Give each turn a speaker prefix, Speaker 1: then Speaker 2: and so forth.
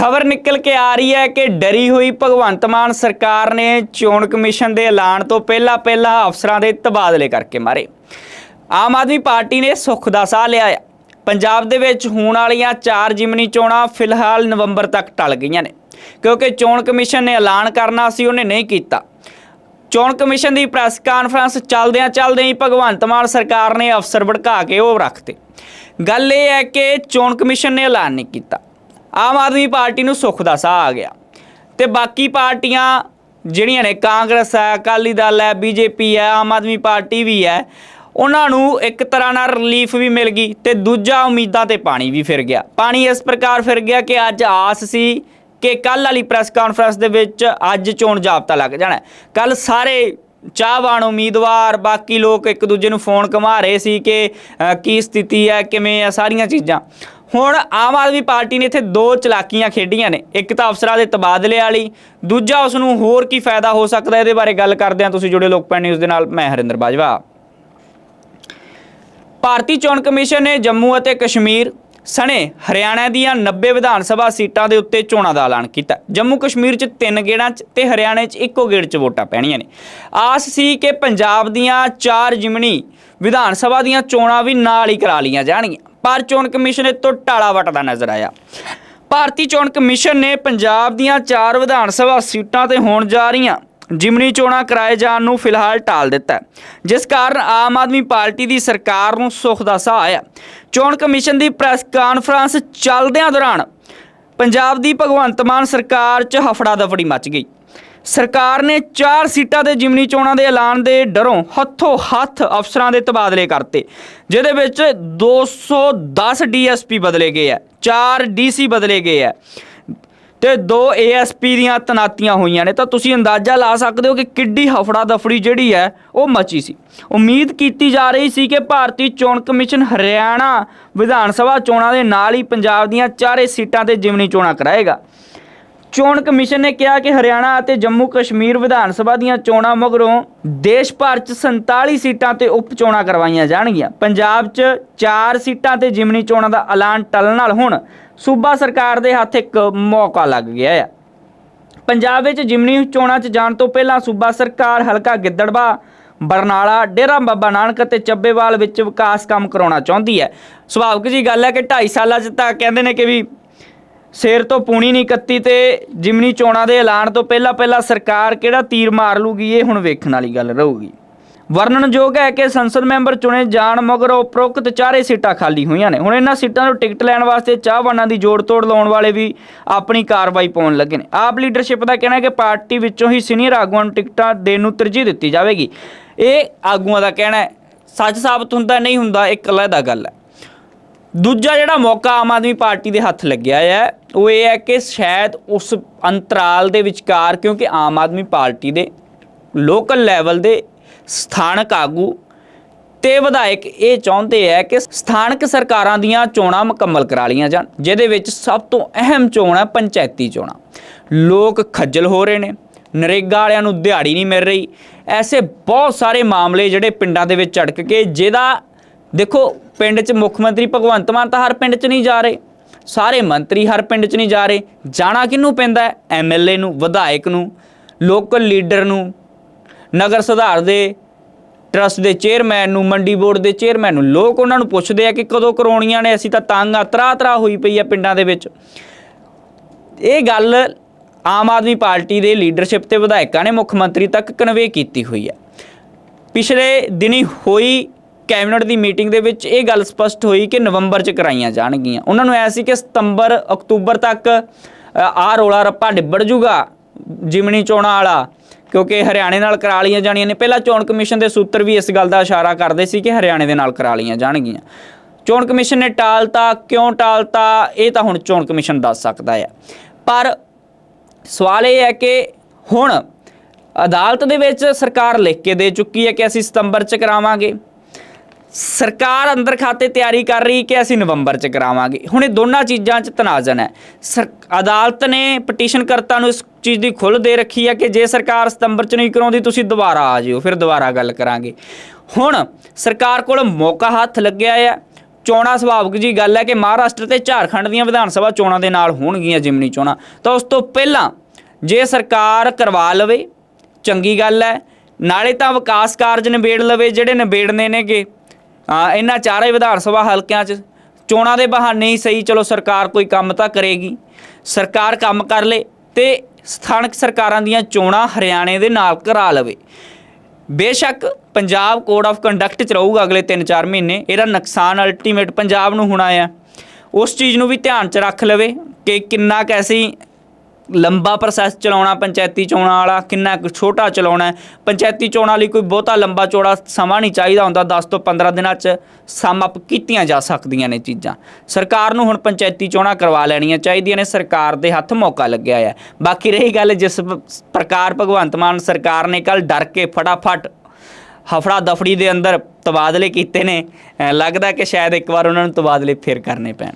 Speaker 1: ਖਬਰ ਨਿਕਲ ਕੇ ਆ ਰਹੀ ਹੈ ਕਿ ਡਰੀ ਹੋਈ ਭਗਵੰਤ ਮਾਨ ਸਰਕਾਰ ਨੇ ਚੋਣ ਕਮਿਸ਼ਨ ਦੇ ਐਲਾਨ ਤੋਂ ਪਹਿਲਾਂ ਪਹਿਲਾਂ ਅਫਸਰਾਂ ਦੇ ਤਬਾਦਲੇ ਕਰਕੇ ਮਾਰੇ। ਆਮ ਆਦਮੀ ਪਾਰਟੀ ਨੇ ਸੁੱਖ ਦਾ ਸਾਹ ਲਿਆ ਹੈ। ਪੰਜਾਬ ਦੇ ਵਿੱਚ ਹੋਣ ਵਾਲੀਆਂ ਚਾਰ ਜਿਮਨੀ ਚੋਣਾਂ ਫਿਲਹਾਲ ਨਵੰਬਰ ਤੱਕ ਟਲ ਗਈਆਂ ਨੇ, ਕਿਉਂਕਿ ਚੋਣ ਕਮਿਸ਼ਨ ਨੇ ਐਲਾਨ ਕਰਨਾ ਸੀ, ਉਹਨੇ ਨਹੀਂ ਕੀਤਾ। ਚੋਣ ਕਮਿਸ਼ਨ ਦੀ ਪ੍ਰੈਸ ਕਾਨਫਰੰਸ ਚੱਲਦਿਆਂ ਚੱਲਦਿਆਂ ਹੀ ਭਗਵੰਤ ਮਾਨ ਸਰਕਾਰ ਨੇ ਅਫਸਰ ਭੜਕਾ ਕੇ ਉਹ ਰੱਖਤੇ। ਗੱਲ ਇਹ ਹੈ ਕਿ ਚੋਣ ਕਮਿਸ਼ਨ ਨੇ ਐਲਾਨ ਨਹੀਂ ਕੀਤਾ। ਆਮ ਆਦਮੀ ਪਾਰਟੀ ਨੂੰ ਸੁੱਖ ਦਾ ਸਾਹ ਆ ਗਿਆ। ਤੇ ਬਾਕੀ ਪਾਰਟੀਆਂ ਜਿਹੜੀਆਂ ਨੇ, ਕਾਂਗਰਸ ਹੈ, ਅਕਾਲੀ ਦਲ ਹੈ, ਬੀਜੇਪੀ ਹੈ, ਆਮ ਆਦਮੀ ਪਾਰਟੀ ਵੀ ਹੈ, ਉਹਨਾਂ ਨੂੰ ਇੱਕ ਤਰ੍ਹਾਂ ਨਾਲ ਰਿਲੀਫ ਵੀ ਮਿਲ ਗਈ ਤੇ ਦੂਜਾ ਉਮੀਦਾਂ ਤੇ ਪਾਣੀ ਵੀ ਫਿਰ ਗਿਆ। ਪਾਣੀ ਇਸ ਪ੍ਰਕਾਰ ਫਿਰ ਗਿਆ ਕਿ ਅੱਜ ਆਸ ਸੀ ਕਿ ਕੱਲ ਵਾਲੀ ਪ੍ਰੈਸ ਕਾਨਫਰੰਸ ਦੇ ਵਿੱਚ ਅੱਜ ਚੋਣ ਜਾਬਤਾ ਲੱਗ ਜਾਣਾ ਕੱਲ ਸਾਰੇ ਚਾਹਵਾਨ, ਉਮੀਦਵਾਰ, ਬਾਕੀ ਲੋਕ ਇੱਕ ਦੂਜੇ ਨੂੰ ਫੋਨ ਘੁਮਾ ਰਹੇ ਸੀ ਕਿ ਕੀ ਸਥਿਤੀ ਹੈ, ਕਿਵੇਂ ਆ ਸਾਰੀਆਂ ਚੀਜ਼ਾਂ। ਹੁਣ ਆਮ ਆਦਮੀ ਪਾਰਟੀ ਨੇ ਇੱਥੇ ਦੋ ਚਲਾਕੀਆਂ ਖੇਡੀਆਂ ਨੇ, ਇੱਕ ਤਾਂ ਅਫਸਰਾਂ ਦੇ ਤਬਾਦਲੇ ਵਾਲੀ, ਦੂਜਾ ਉਸ ਨੂੰ ਹੋਰ ਕੀ ਫਾਇਦਾ ਹੋ ਸਕਦਾ ਇਹਦੇ ਬਾਰੇ ਗੱਲ ਕਰਦੇ ਹਾਂ ਤੁਸੀਂ ਜੁੜੇ ਲੋਕਪਾਲ ਨਿਊਜ਼ ਦੇ ਨਾਲ, ਮੈਂ ਹਰਿੰਦਰ ਬਾਜਵਾ। ਭਾਰਤੀ ਚੋਣ ਕਮਿਸ਼ਨ ਨੇ ਜੰਮੂ ਅਤੇ ਕਸ਼ਮੀਰ ਸਣੇ ਹਰਿਆਣਾ ਦੀਆਂ 90 ਵਿਧਾਨ ਸਭਾ ਸੀਟਾਂ ਦੇ ਉੱਤੇ ਚੋਣਾਂ ਦਾ ਐਲਾਨ ਕੀਤਾ। ਜੰਮੂ ਕਸ਼ਮੀਰ 'ਚ ਤਿੰਨ ਗੇੜਾਂ 'ਚ ਤੇ ਹਰਿਆਣੇ 'ਚ ਇੱਕੋ ਗੇੜ 'ਚ ਵੋਟਾਂ ਪੈਣੀਆਂ ਨੇ। ਆਸ ਸੀ ਕਿ ਪੰਜਾਬ ਦੀਆਂ ਚਾਰ ਜਿਮਣੀ ਵਿਧਾਨ ਸਭਾ ਦੀਆਂ ਚੋਣਾਂ ਵੀ ਨਾਲ ਹੀ ਕਰਾ ਲੀਆਂ ਜਾਣਗੀਆਂ। ਪਰ ਚੋਣ ਕਮਿਸ਼ਨ ਇਹ ਤੋਂ ਟਾਲਾ ਵਟਦਾ ਨਜ਼ਰ ਆਇਆ। ਭਾਰਤੀ ਚੋਣ ਕਮਿਸ਼ਨ ਨੇ ਪੰਜਾਬ ਦੀਆਂ ਚਾਰ ਵਿਧਾਨ ਸਭਾ ਸੀਟਾਂ ਤੇ ਹੋਣ ਜਾ ਰਹੀਆਂ। ਜਿਮਨੀ ਚੋਣਾਂ ਕਰਾਏ ਜਾਣ ਨੂੰ ਫਿਲਹਾਲ ਟਾਲ ਦਿੱਤਾ ਜਿਸ ਕਾਰਨ ਆਮ ਆਦਮੀ ਪਾਰਟੀ ਦੀ ਸਰਕਾਰ ਨੂੰ ਸੁੱਖ ਦਾ ਸਾਹ ਆਇਆ। ਚੋਣ ਕਮਿਸ਼ਨ ਦੀ ਪ੍ਰੈਸ ਕਾਨਫਰੰਸ ਚੱਲਦਿਆਂ ਦੌਰਾਨ ਪੰਜਾਬ ਦੀ ਭਗਵੰਤ ਮਾਨ ਸਰਕਾਰ 'ਚ ਹਫੜਾ ਦਫੜੀ ਮਚ ਗਈ। ਸਰਕਾਰ ਨੇ ਚਾਰ ਸੀਟਾਂ ਦੇ ਜਿਮਨੀ ਚੋਣਾਂ ਦੇ ਐਲਾਨ ਦੇ ਡਰੋਂ ਹੱਥੋਂ ਹੱਥ ਅਫਸਰਾਂ ਦੇ ਤਬਾਦਲੇ ਕਰਤੇ, ਜਿਹਦੇ ਵਿੱਚ 210 ਡੀਐਸਪੀ ਬਦਲੇ ਗਏ ਆ 4 ਡੀਸੀ ਬਦਲੇ ਗਏ ਆ ਤੇ ਦੋ ਏਐਸਪੀ ਦੀਆਂ ਤਨਾਤੀਆਂ ਹੋਈਆਂ ਨੇ। ਤਾਂ ਤੁਸੀਂ ਅੰਦਾਜ਼ਾ ਲਾ ਸਕਦੇ ਹੋ ਕਿ ਕਿੱਡੀ ਹਫੜਾ ਦਫੜੀ ਜਿਹੜੀ ਹੈ ਉਹ ਮਚੀ ਸੀ। ਉਮੀਦ ਕੀਤੀ ਜਾ ਰਹੀ ਸੀ ਕਿ ਭਾਰਤੀ ਚੋਣ ਕਮਿਸ਼ਨ ਹਰਿਆਣਾ ਵਿਧਾਨ ਸਭਾ ਚੋਣਾਂ ਦੇ ਨਾਲ ਹੀ ਪੰਜਾਬ ਦੀਆਂ ਚਾਰੇ ਸੀਟਾਂ ਤੇ ਜਿਮਨੀ ਚੋਣਾਂ ਕਰਾਏਗਾ। ਚੋਣ ਕਮਿਸ਼ਨ ਨੇ ਕਿਹਾ ਕਿ ਹਰਿਆਣਾ ਅਤੇ ਜੰਮੂ ਕਸ਼ਮੀਰ ਵਿਧਾਨ ਸਭਾ ਦੀਆਂ ਚੋਣਾਂ ਮਗਰੋਂ ਦੇਸ਼ ਭਰ 'ਚ 47 ਸੀਟਾਂ ਤੇ ਉਪ ਚੋਣਾਂ ਕਰਵਾਈਆਂ ਜਾਣਗੀਆਂ। ਪੰਜਾਬ 'ਚ 4 ਸੀਟਾਂ ਤੇ ਜਿਮਨੀ ਚੋਣਾਂ ਦਾ ਐਲਾਨ ਟਲਣ ਨਾਲ ਹੁਣ ਸੂਬਾ ਸਰਕਾਰ ਦੇ ਹੱਥ ਇੱਕ ਮੌਕਾ ਲੱਗ ਗਿਆ ਹੈ ਪੰਜਾਬ ਵਿੱਚ ਜਿਮਨੀ ਚੋਣਾਂ 'ਚ ਜਾਣ ਤੋਂ ਪਹਿਲਾਂ ਸੂਬਾ ਸਰਕਾਰ ਹਲਕਾ ਗਿੱਦੜਬਾ ਬਰਨਾਲਾ, ਡੇਰਾ ਬਾਬਾ ਨਾਨਕ ਅਤੇ ਚੱਬੇਵਾਲ ਵਿੱਚ ਵਿਕਾਸ ਕੰਮ ਕਰਾਉਣਾ ਚਾਹੁੰਦੀ ਹੈ। ਸੁਭਾਵਿਕ ਜੀ ਗੱਲ ਹੈ ਕਿ 2.5 ਸਾਲਾਂ 'ਚ ਤਾਂ ਕਹਿੰਦੇ ਨੇ ਕਿ ਵੀ ਸਿਰ ਤੋਂ ਪੂਣੀ ਨਹੀਂ ਕੱਤੀ ਤੇ ਜਿਮਨੀ ਚੋਣਾਂ ਦੇ ਐਲਾਨ ਤੋਂ ਪਹਿਲਾਂ ਪਹਿਲਾਂ ਸਰਕਾਰ ਕਿਹੜਾ ਤੀਰ ਮਾਰ ਲੂਗੀ, ਇਹ ਹੁਣ ਵੇਖਣ ਵਾਲੀ ਗੱਲ ਰਹੂਗੀ। ਵਰਣਨਯੋਗ ਹੈ ਕਿ ਸੰਸਦ ਮੈਂਬਰ ਚੁਣੇ ਜਾਣ ਮਗਰੋਂ ਉਪਰੋਕਤ ਚਾਰੇ ਸੀਟਾਂ ਖਾਲੀ ਹੋਈਆਂ ਨੇ। ਹੁਣ ਇਹਨਾਂ ਸੀਟਾਂ ਤੋਂ ਟਿਕਟ ਲੈਣ ਵਾਸਤੇ ਚਾਹਵਾਨਾਂ ਦੀ ਜੋੜ ਤੋੜ ਲਾਉਣ ਵਾਲੇ ਵੀ ਆਪਣੀ ਕਾਰਵਾਈ ਪਾਉਣ ਲੱਗੇ ਨੇ। ਆਪ ਲੀਡਰਸ਼ਿਪ ਦਾ ਕਹਿਣਾ ਹੈ ਕਿ ਪਾਰਟੀ ਵਿੱਚੋਂ ਹੀ ਸੀਨੀਅਰ ਆਗੂਆਂ ਨੂੰ ਟਿਕਟਾਂ ਦੇਣ ਨੂੰ ਤਰਜੀਹ ਦਿੱਤੀ ਜਾਵੇਗੀ। ਇਹ ਆਗੂਆਂ ਦਾ ਕਹਿਣਾ ਹੈ। ਸੱਚ ਸਾਬਤ ਹੁੰਦਾ ਨਹੀਂ ਹੁੰਦਾ ਇੱਕ ਅਲੱਗ ਗੱਲ ਹੈ। ਦੂਜਾ ਜਿਹੜਾ ਮੌਕਾ ਆਮ ਆਦਮੀ ਪਾਰਟੀ ਦੇ ਹੱਥ ਲੱਗਿਆ ਹੈ ਉਹ ਇਹ ਹੈ ਕਿ ਸ਼ਾਇਦ ਉਸ ਅੰਤਰਾਲ ਦੇ ਵਿਚਕਾਰ, ਕਿਉਂਕਿ ਆਮ ਆਦਮੀ ਪਾਰਟੀ ਦੇ ਲੋਕਲ ਲੈਵਲ ਦੇ ਸਥਾਨਕ ਆਗੂ ਤੇ ਵਿਧਾਇਕ ਇਹ ਚਾਹੁੰਦੇ ਹੈ ਕਿ ਸਥਾਨਕ ਸਰਕਾਰਾਂ ਦੀਆਂ ਚੋਣਾਂ ਮੁਕੰਮਲ ਕਰਾ ਲਈਆਂ ਜਾਣ, ਜਿਹਦੇ ਵਿੱਚ ਸਭ ਤੋਂ ਅਹਿਮ ਚੋਣ ਹੈ ਪੰਚਾਇਤੀ ਚੋਣਾਂ। ਲੋਕ ਖੱਜਲ ਹੋ ਰਹੇ ਨੇ, ਨਰੇਗਾ ਵਾਲਿਆਂ ਨੂੰ ਦਿਹਾੜੀ ਨਹੀਂ ਮਿਲ ਰਹੀ, ਐਸੇ ਬਹੁਤ ਸਾਰੇ ਮਾਮਲੇ ਜਿਹੜੇ ਪਿੰਡਾਂ ਦੇ ਵਿੱਚ ਝੜਕ ਕੇ, ਜਿਹਦਾ ਦੇਖੋ, ਪਿੰਡ 'ਚ ਮੁੱਖ ਮੰਤਰੀ ਭਗਵੰਤ ਮਾਨ ਤਾਂ ਹਰ ਪਿੰਡ 'ਚ ਨਹੀਂ ਜਾ ਰਹੇ। ਸਾਰੇ ਮੰਤਰੀ ਹਰ ਪਿੰਡ 'ਚ ਨਹੀਂ ਜਾ ਰਹੇ। ਜਾਣਾ ਕਿਹਨੂੰ ਪੈਂਦਾ ਹੈ? ਐਮਐਲਏ ਨੂੰ, ਵਿਧਾਇਕ ਨੂੰ, ਲੋਕਲ ਲੀਡਰ ਨੂੰ, ਨਗਰ ਸੁਧਾਰ ਦੇ ਟਰਸਟ ਦੇ ਚੇਅਰਮੈਨ ਨੂੰ, ਮੰਡੀ ਬੋਰਡ ਦੇ ਚੇਅਰਮੈਨ ਨੂੰ। ਲੋਕ ਉਹਨਾਂ ਨੂੰ ਪੁੱਛਦੇ ਆ ਕਿ ਕਦੋਂ ਕਰਾਉਣੀਆਂ ਨੇ, ਅਸੀਂ ਤਾਂ ਤੰਗ ਆ ਤਰਾ ਤਰਾ ਹੋਈ ਪਈ ਆ ਪਿੰਡਾਂ ਦੇ ਵਿੱਚ। ਇਹ ਗੱਲ ਆਮ ਆਦਮੀ ਪਾਰਟੀ ਦੇ ਲੀਡਰਸ਼ਿਪ ਤੇ ਵਿਧਾਇਕਾਂ ਨੇ ਮੁੱਖ ਮੰਤਰੀ ਤੱਕ ਕਨਵੇ ਕੀਤੀ ਹੋਈ ਹੈ। ਪਿਛਲੇ ਦਿਨੀ ਹੋਈ ਕੈਬਨਿਟ ਦੀ ਮੀਟਿੰਗ ਦੇ ਵਿੱਚ ਇਹ ਗੱਲ ਸਪਸ਼ਟ ਹੋਈ ਕਿ ਨਵੰਬਰ 'ਚ ਕਰਾਈਆਂ ਜਾਣਗੀਆਂ। ਉਹਨਾਂ ਨੂੰ ਐ ਸੀ ਕਿ ਸਤੰਬਰ, ਅਕਤੂਬਰ ਤੱਕ ਆਹ ਰੋਲਾ ਰੱਪਾ ਨਿਬੜ ਜੂਗਾ, ਜਿਮਣੀ ਚੋਣਾਂ ਵਾਲਾ, ਕਿਉਂਕਿ ਹਰਿਆਣੇ ਨਾਲ ਕਰਾ ਲਈਆਂ ਜਾਣੀਆਂ ਨੇ। ਪਹਿਲਾਂ ਚੋਣ ਕਮਿਸ਼ਨ ਦੇ ਸੂਤਰ ਵੀ ਇਸ ਗੱਲ ਦਾ ਇਸ਼ਾਰਾ ਕਰਦੇ ਸੀ ਕਿ ਹਰਿਆਣੇ ਦੇ ਨਾਲ ਕਰਾ ਲਈਆਂ ਜਾਣਗੀਆਂ। ਚੋਣ ਕਮਿਸ਼ਨ ਨੇ ਟਾਲਤਾ, ਕਿਉਂ ਟਾਲਤਾ, ਇਹ ਤਾਂ ਹੁਣ ਚੋਣ ਕਮਿਸ਼ਨ ਦੱਸ ਸਕਦਾ ਹੈ। ਪਰ ਸਵਾਲ ਇਹ ਹੈ ਕਿ ਹੁਣ ਅਦਾਲਤ ਦੇ ਵਿੱਚ ਸਰਕਾਰ ਲਿਖ ਕੇ ਦੇ ਚੁੱਕੀ ਹੈ ਕਿ ਅਸੀਂ ਸਤੰਬਰ 'ਚ ਕਰਾਵਾਂਗੇ। ਸਰਕਾਰ ਅੰਦਰ ਖਾਤੇ ਤਿਆਰੀ ਕਰ ਰਹੀ ਕਿ ਅਸੀਂ ਨਵੰਬਰ 'ਚ ਕਰਾਵਾਂਗੇ। ਹੁਣ ਇਹ ਦੋਨਾਂ ਚੀਜ਼ਾਂ 'ਚ ਤਨਾਜ਼ਨ ਹੈ। ਸਰ, ਅਦਾਲਤ ਨੇ ਪਟੀਸ਼ਨ ਕਰਤਾ ਨੂੰ ਇਸ ਚੀਜ਼ ਦੀ ਖੁੱਲ੍ਹ ਦੇ ਰੱਖੀ ਹੈ ਕਿ ਜੇ ਸਰਕਾਰ ਸਤੰਬਰ 'ਚ ਨਹੀਂ ਕਰਾਉਂਦੀ, ਤੁਸੀਂ ਦੁਬਾਰਾ ਆ ਜਿਓ, ਫਿਰ ਦੁਬਾਰਾ ਗੱਲ ਕਰਾਂਗੇ। ਹੁਣ ਸਰਕਾਰ ਕੋਲ ਮੌਕਾ ਹੱਥ ਲੱਗਿਆ ਹੈ ਚੋਣਾਂ ਸੁਭਾਵਿਕ ਜੀ ਗੱਲ ਹੈ ਕਿ ਮਹਾਰਾਸ਼ਟਰ ਤੇ ਝਾਰਖੰਡ ਦੀਆਂ ਵਿਧਾਨ ਸਭਾ ਚੋਣਾਂ ਦੇ ਨਾਲ ਹੋਣਗੀਆਂ ਜਿਮਨੀ ਚੋਣਾਂ। ਤਾਂ ਉਸ ਤੋਂ ਪਹਿਲਾਂ ਜੇ ਸਰਕਾਰ ਕਰਵਾ ਲਵੇ, ਚੰਗੀ ਗੱਲ ਹੈ। ਨਾਲੇ ਤਾਂ ਵਿਕਾਸ ਕਾਰਜ ਨਿਬੇੜ ਲਵੇ ਜਿਹੜੇ ਨਿਬੇੜਨੇ ਨੇਗੇ। ਇਹਨਾਂ ਚਾਰੇ ਵਿਧਾਨ ਸਭਾ ਹਲਕਿਆਂ 'ਚ। ਚੋਣਾਂ ਦੇ ਬਹਾਨੇ ਹੀ ਸਹੀ, ਚਲੋ ਸਰਕਾਰ ਕੋਈ ਕੰਮ ਤਾਂ ਕਰੇਗੀ। ਸਰਕਾਰ ਕੰਮ ਕਰ ਲੇ ਤੇ ਸਥਾਨਕ ਸਰਕਾਰਾਂ ਦੀਆਂ ਚੋਣਾਂ ਹਰਿਆਣੇ ਦੇ ਨਾਲ ਕਰਾ ਲਵੇ। ਬੇਸ਼ੱਕ ਪੰਜਾਬ ਕੋਡ ਆਫ ਕੰਡਕਟ ਚ ਰਹੂਗਾ ਅਗਲੇ 3-4 ਮਹੀਨੇ। ਇਹਦਾ ਨੁਕਸਾਨ ਅਲਟੀਮੇਟ ਪੰਜਾਬ ਨੂੰ ਹੋਣਾ ਆ। ਉਸ ਚੀਜ਼ ਨੂੰ ਵੀ ਧਿਆਨ ਚ ਰੱਖ ਲਵੇ ਕਿ ਕਿੰਨਾ ਕੁ ਅਸੀਂ ਲੰਬਾ ਪ੍ਰੋਸੈਸ ਚਲਾਉਣਾ, ਪੰਚਾਇਤੀ ਚੋਣਾਂ ਵਾਲਾ ਕਿੰਨਾ ਕੁ ਛੋਟਾ ਚਲਾਉਣਾ ਪੰਚਾਇਤੀ ਚੋਣਾਂ ਲਈ ਕੋਈ ਬਹੁਤਾ ਲੰਬਾ ਚੌੜਾ ਸਮਾਂ ਨਹੀਂ ਚਾਹੀਦਾ ਹੁੰਦਾ। 10 ਤੋਂ 15 ਦਿਨਾਂ 'ਚ ਸਮ ਅਪ ਕੀਤੀਆਂ ਜਾ ਸਕਦੀਆਂ ਨੇ ਚੀਜ਼ਾਂ। ਸਰਕਾਰ ਨੂੰ ਹੁਣ ਪੰਚਾਇਤੀ ਚੋਣਾਂ ਕਰਵਾ ਲੈਣੀਆਂ ਚਾਹੀਦੀਆਂ ਨੇ। ਸਰਕਾਰ ਦੇ ਹੱਥ ਮੌਕਾ ਲੱਗਿਆ ਹੈ ਬਾਕੀ ਰਹੀ ਗੱਲ ਜਿਸ ਪ੍ਰਕਾਰ ਭਗਵੰਤ ਮਾਨ ਸਰਕਾਰ ਨੇ ਕੱਲ ਡਰ ਕੇ ਫਟਾਫਟ ਹਫੜਾ ਦਫੜੀ ਦੇ ਅੰਦਰ ਤਬਾਦਲੇ ਕੀਤੇ ਨੇ। ਲੱਗਦਾ ਕਿ ਸ਼ਾਇਦ ਇੱਕ ਵਾਰ ਉਹਨਾਂ ਨੂੰ ਤਬਾਦਲੇ ਫਿਰ ਕਰਨੇ ਪੈਣ।